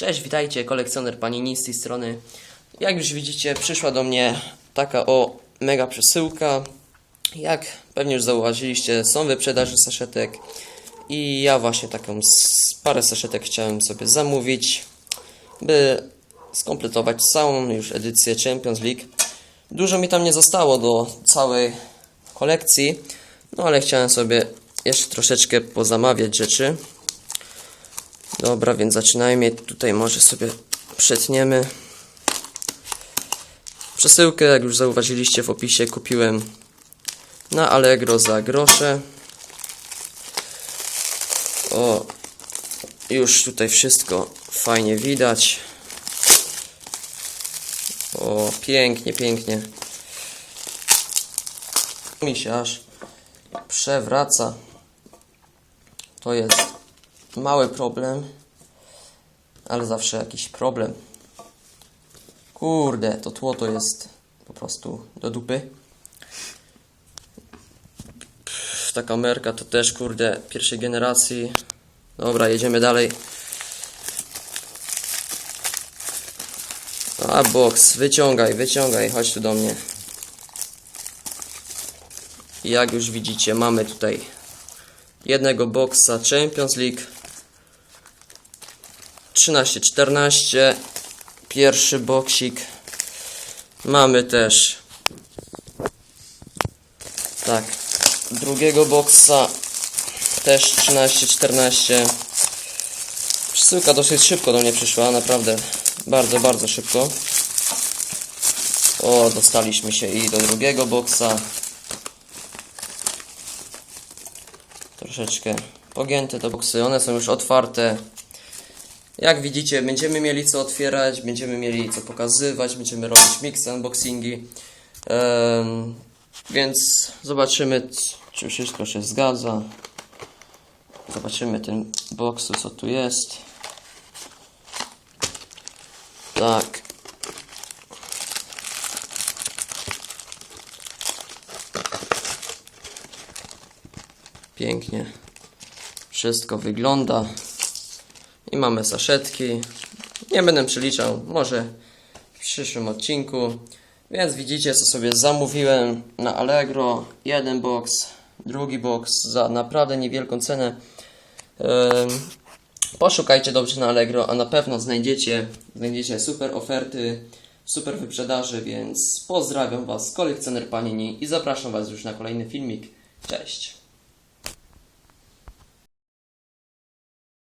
Cześć, witajcie, kolekcjoner Panini z tej strony. Jak już widzicie, przyszła do mnie taka o mega przesyłka. Jak pewnie już zauważyliście, są wyprzedaży saszetek i ja właśnie taką parę saszetek chciałem sobie zamówić, by skompletować całą już edycję Champions League. Dużo mi tam nie zostało do całej kolekcji, no ale chciałem sobie jeszcze troszeczkę pozamawiać rzeczy. Dobra, więc zaczynajmy. Tutaj może sobie przetniemy. Przesyłkę, jak już zauważyliście w opisie, kupiłem na Allegro za grosze. O, już tutaj wszystko fajnie widać. O, pięknie, pięknie. Mi się aż przewraca. To jest mały problem, ale zawsze jakiś problem. Kurde, to tło to jest po prostu do dupy. Pff, Ta kamerka to też, kurde, pierwszej generacji. Dobra, jedziemy dalej. A, box, wyciągaj, wyciągaj, chodź tu do mnie. Jak już widzicie, mamy tutaj jednego boxa Champions League 13-14 pierwszy boksik. Mamy też tak drugiego boxa też 13-14 przesyłka dosyć szybko do mnie przyszła naprawdę. Bardzo bardzo szybko. O dostaliśmy się i do drugiego boxa troszeczkę pogięte te boksy, one są już otwarte. Jak widzicie, będziemy mieli co otwierać, będziemy mieli co pokazywać, będziemy robić mix unboxingi. Em, więc zobaczymy, czy wszystko się zgadza. Zobaczymy ten boksu, co tu jest. Tak. Pięknie wszystko wygląda. I mamy saszetki. Nie będę przeliczał, może w przyszłym odcinku. Więc widzicie, co sobie zamówiłem na Allegro. Jeden box, drugi box za naprawdę niewielką cenę. Poszukajcie dobrze na Allegro, a na pewno znajdziecie, znajdziecie super oferty, super wyprzedaży, więc pozdrawiam Was, kolekcjoner Panini i zapraszam Was już na kolejny filmik. Cześć!